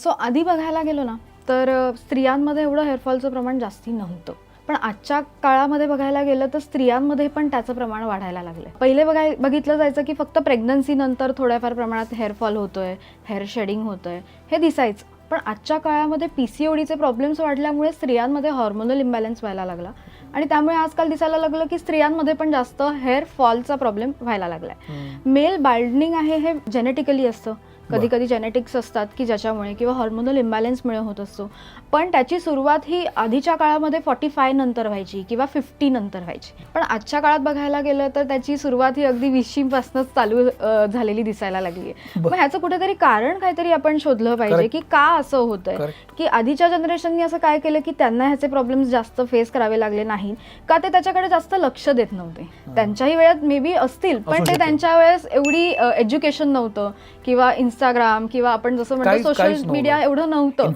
So आधी बघायला गेलो ना तर स्त्रियांमध्ये एवढं हेअरफॉलचं प्रमाण जास्ती नव्हतं. पण आजच्या काळामध्ये बघायला गेलं तर स्त्रियांमध्ये पण त्याचं प्रमाण वाढायला लागलं पहिले बघाय बघितलं जायचं की फक्त प्रेग्नन्सी नंतर थोड्याफार प्रमाणात हेअरफॉल होतोय हेअर शेडिंग होतोय हे दिसायचं. पण आजच्या काळामध्ये पी सी ओडीचे प्रॉब्लेम्स वाढल्यामुळे स्त्रियांमध्ये हॉर्मोनल इम्बॅलन्स व्हायला लागला. आणि त्यामुळे आजकाल दिसायला लागलं की स्त्रियांमध्ये पण जास्त हेअर फॉलचा प्रॉब्लेम व्हायला लागलाय. मेल बाल्डनिंग आहे हे जेनेटिकली असतं. कधी कधी जेनेटिक्स असतात की ज्याच्यामुळे किंवा हॉर्मोनल इम्बॅलन्समुळे होत असतो पण त्याची सुरुवात ही आधीच्या काळामध्ये फॉर्टी फाय नंतर व्हायची किंवा फिफ्टी नंतर व्हायची पण आजच्या काळात बघायला गेलं तर त्याची सुरुवात ही अगदी वीसशीपासूनच चालू झालेली दिसायला लागली आहे. मग ह्याचं कुठेतरी कारण काहीतरी आपण शोधलं पाहिजे. की का असं होतंय. की आधीच्या जनरेशननी असं काय केलं की त्यांना ह्याचे प्रॉब्लेम्स जास्त फेस करावे लागले नाहीत का ते त्याच्याकडे जास्त लक्ष देत नव्हते त्यांच्याही वेळात मे बी असतील पण ते. त्यांच्या वेळेस एवढी एज्युकेशन नव्हतं किंवा इंस्टाग्राम किंवा आपण जसं म्हणतो काहीच- सोशल काहीच नव्हतं. मीडिया एवढं नव्हतं